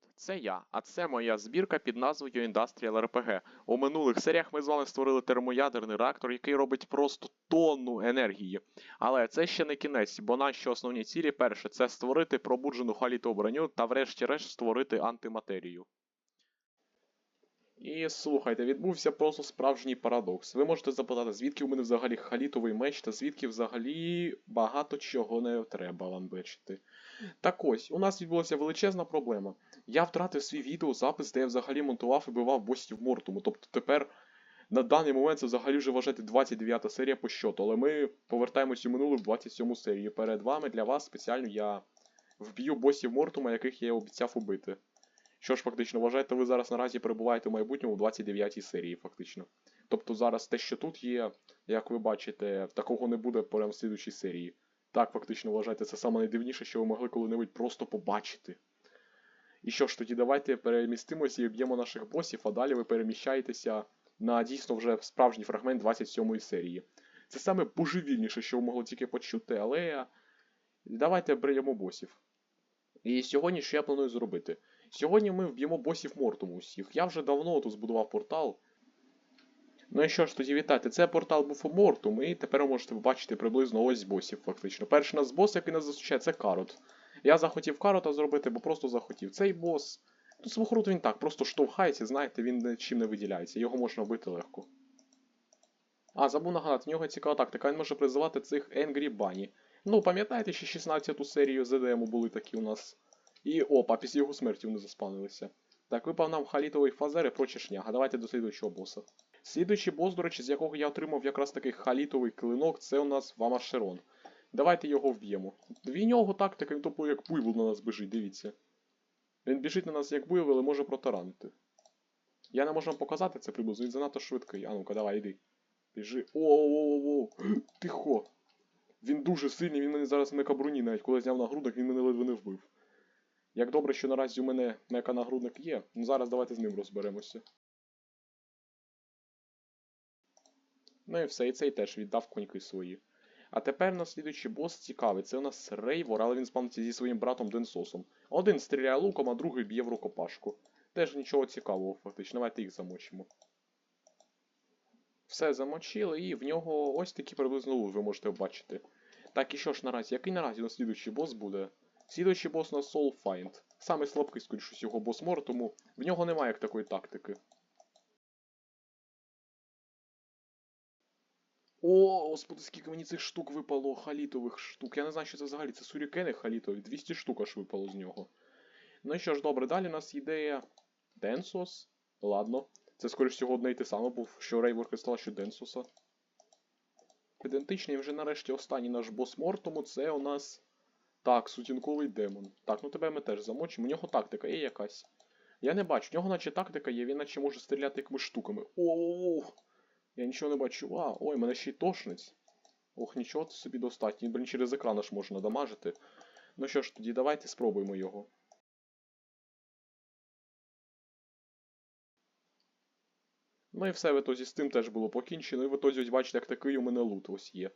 Привіт, це я, а це моя збірка під назвою Industrial RPG. У минулих серіях ми з вами створили термоядерний реактор, який робить просто тонну енергії. Але це ще не кінець, бо наші основні цілі перше це створити пробуджену халітову броню та врешті-решт створити антиматерію. І слухайте, відбувся просто справжній парадокс. Ви можете запитати, звідки у мене взагалі халітовий меч, та звідки взагалі багато чого не треба вам бачити. Так ось, у нас відбулася величезна проблема. Я втратив свій відеозапис, де я взагалі монтував і бивав босів Мортуму. Тобто тепер на даний момент це взагалі вже вважати 29 серія по щоту, але ми повертаємось у минулу в 27 серію. Перед вами для вас спеціально я вб'ю босів Мортума, яких я обіцяв убити. Що ж, фактично, вважаєте, ви зараз наразі перебуваєте в майбутньому в 29 серії, фактично. Тобто зараз те, що тут є, як ви бачите, такого не буде прямо в слідучій серії. Так, фактично, вважайте, це саме найдивніше, що ви могли коли-небудь просто побачити. І що ж, тоді давайте перемістимося і об'ємо наших босів, а далі ви переміщаєтеся на дійсно вже справжній фрагмент 27 серії. Це саме божевільніше, що ви могли тільки почути, але давайте об'ємо босів. І сьогодні що я планую зробити? Сьогодні ми вб'ємо босів Мортуму усіх. Я вже давно тут збудував портал. Ну і що ж, тоді вітайте, це портал був у Мортум, і тепер ви можете побачити приблизно ось босів, фактично. Перший нас бос, який нас зустрічає, це Карот. Я захотів Карота зробити, бо просто захотів. Цей бос. Ну, свохрут він так, просто штовхається, знаєте, він нічим не виділяється, його можна вбити легко. А, забув нагадати, в нього цікава тактика, він може призивати цих Angry Bunny. Ну, пам'ятаєте, ще 16 ту серію ЗДМу були такі у нас. І опа, після його смерті вони заспавнилися. Так, випав нам халітовий фазер і проче шняга. Давайте до слідуючого боса. Слідуючий бос, до речі, з якого я отримав якраз такий халітовий клинок, це у нас Вамашерон. Давайте його вб'ємо. В нього тактика, він тупо як буйвол на нас біжить, дивіться. Він біжить на нас як буйвол, але може протаранити. Я не можу вам показати це приблизно, він занадто швидкий. А ну-ка, давай, йди. Біжи. О-о-о-о! Тихо! Він дуже сильний, він мене зараз мекабруні, навіть коли зняв нагрудник, він мене ледве не вбив. Як добре, що наразі у мене мека нагрудник є, ну зараз давайте з ним розберемося. Ну і все, і цей теж віддав коньки свої. А тепер наслідуючий бос цікавий. Це у нас Рейвор, але він спавниться зі своїм братом Денсосом. Один стріляє луком, а другий б'є в рукопашку. Теж нічого цікавого, фактично. Давайте їх замочимо. Все замочили, і в нього ось такі приблизно лут ви можете бачити. Так, і що ж наразі? Який наразі наслідуючий бос буде? Слідуючий бос у нас Soulfind. Саме слабкий, скоріше всього, бос Мор, тому в нього немає як такої тактики. О, господи, скільки мені цих штук випало халітових штук. Я не знаю, що це взагалі. Це сурікени халітові. 200 штук аж випало з нього. Ну і що ж, добре, далі у нас ідея Денсос. Ладно. Це, скоріш всього, одне й те саме був, що Рейворка сказала, що Денсоса. Ідентичний вже нарешті останній наш бос Мортому, це у нас. Так, сутінковий демон. Так, ну тебе ми теж замочимо. У нього тактика є якась. Я не бачу, у нього наче тактика є, він наче може стріляти якимись штуками. О-о-о! Я нічого не бачу. А, ой, мене ще й тошниць. Ох, нічого це собі достатньо. Блін, через екран аж можна дамажити. Ну що ж, тоді давайте спробуємо його. Ну і все, в ітозі з тим теж було покінчено. І в ітозі, ось бачите, як такий у мене лут ось є.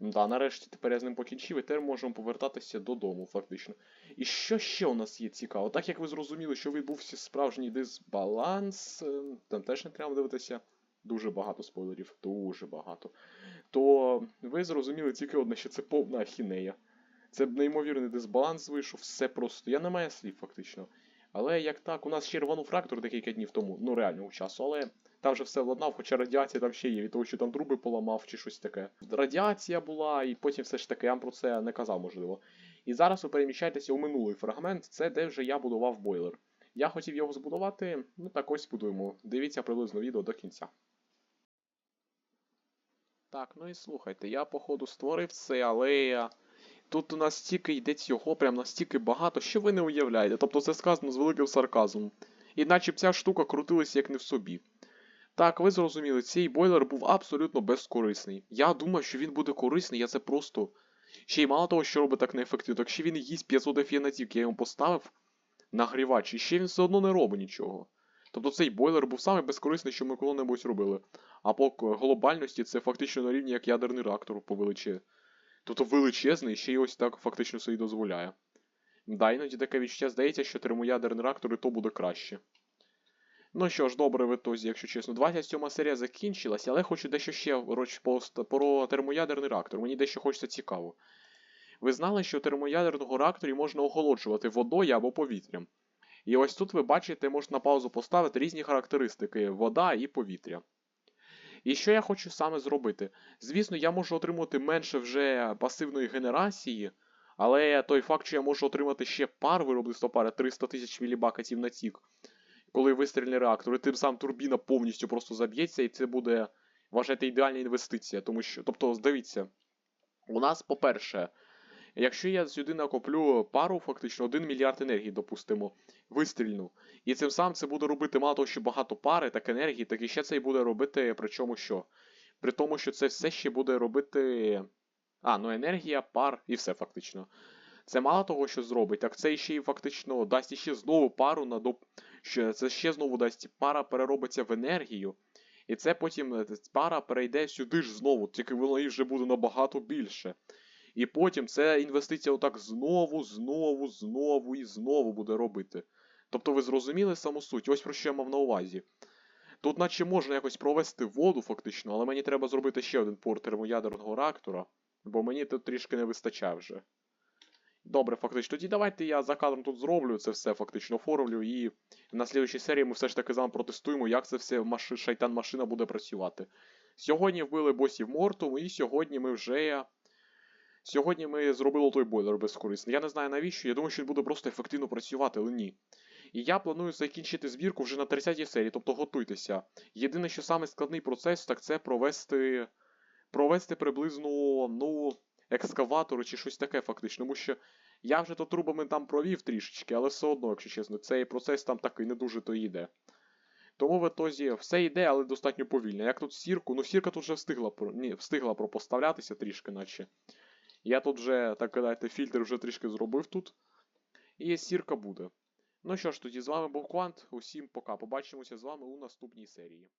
Да, нарешті тепер я з ним покінчив, і тепер можемо повертатися додому, фактично. І що ще у нас є цікаво? Так як ви зрозуміли, що відбувся справжній дисбаланс, е, там теж не треба дивитися. Дуже багато спойлерів, дуже багато. То ви зрозуміли тільки одне, що це повна ахінея. Це неймовірний дисбаланс вийшов, все просто. Я не маю слів, фактично. Але як так, у нас ще рванув фрактор декілька днів тому, ну реального часу, але там вже все владнав, хоча радіація там ще є, від того, що там труби поламав чи щось таке. Радіація була, і потім все ж таки я вам про це не казав, можливо. І зараз ви переміщаєтеся у минулий фрагмент, це де вже я будував бойлер. Я хотів його збудувати, ну так ось будуємо. Дивіться приблизно відео до кінця. Так, ну і слухайте, я походу створив це, але тут у нас стільки йде цього, прям настільки багато, що ви не уявляєте. Тобто це сказано з великим сарказмом. Іначе б ця штука крутилася як не в собі. Так, ви зрозуміли, цей бойлер був абсолютно безкорисний. Я думав, що він буде корисний, я це просто. Ще й мало того, що робить так неефективно, так ще він їсть 500 ефінатів, я йому поставив нагрівач, і ще він все одно не робить нічого. Тобто цей бойлер був самий безкорисний, що ми коли-небудь робили. А по глобальності це фактично на рівні як ядерний реактор по величі. Тобто величезний, ще й ось так фактично собі дозволяє. Да, іноді таке відчуття здається, що термоядерний реактор і то буде краще. Ну що ж, добре в якщо чесно. 27 серія закінчилася, але хочу дещо ще про термоядерний реактор. Мені дещо хочеться цікаво. Ви знали, що в термоядерному реакторі можна охолоджувати водою або повітрям. І ось тут ви бачите, можна на паузу поставити різні характеристики вода і повітря. І що я хочу саме зробити? Звісно, я можу отримати менше вже пасивної генерації, але той факт, що я можу отримати ще пар виробництва пари 300 тисяч мілібакатів на тік, коли вистрільний реактор, і тим самим турбіна повністю просто заб'ється, і це буде, вважайте, ідеальна інвестиція. Тому що, тобто, дивіться, у нас, по-перше, якщо я сюди накоплю пару, фактично 1 мільярд енергії, допустимо, вистрільну, і цим самим це буде робити мало того, що багато пари, так енергії, так і ще це і буде робити, причому що? При тому, що це все ще буде робити. А, ну енергія, пар і все фактично. Це мало того, що зробить, так це ще й фактично дасть іще знову пару на доп... що це ще знову дасть пара переробиться в енергію. І це потім е, пара перейде сюди ж знову, тільки воно її вже буде набагато більше. І потім ця інвестиція отак знову, знову, знову і знову буде робити. Тобто ви зрозуміли саму суть, ось про що я мав на увазі. Тут наче можна якось провести воду, фактично, але мені треба зробити ще один порт термоядерного реактора, бо мені тут трішки не вистачає вже. Добре, фактично. Тоді давайте я за кадром тут зроблю це все фактично оформлю, і на слідчій серії ми все ж таки з вами протестуємо, як це все маши... шайтан-машина буде працювати. Сьогодні вбили босів Мортум, і сьогодні ми вже. Сьогодні ми зробили той бойлер безкорисний. Я не знаю навіщо, я думаю, що він буде просто ефективно працювати, але ні. І я планую закінчити збірку вже на 30-й серії, тобто готуйтеся. Єдине, що саме процес, так це провести. Провести приблизно, ну, екскаватори чи щось таке, фактично. Тому що я вже то трубами там провів трішечки, але все одно, якщо чесно, цей процес там такий не дуже то йде. Тому в ітозі все йде, але достатньо повільно. Як тут сірку, ну сірка тут вже встигла ні, встигла пропоставлятися трішки, наче. Я тут вже, так гадайте, фільтр вже трішки зробив тут. І сірка буде. Ну що ж, тоді з вами був Квант. Усім пока. Побачимося з вами у наступній серії.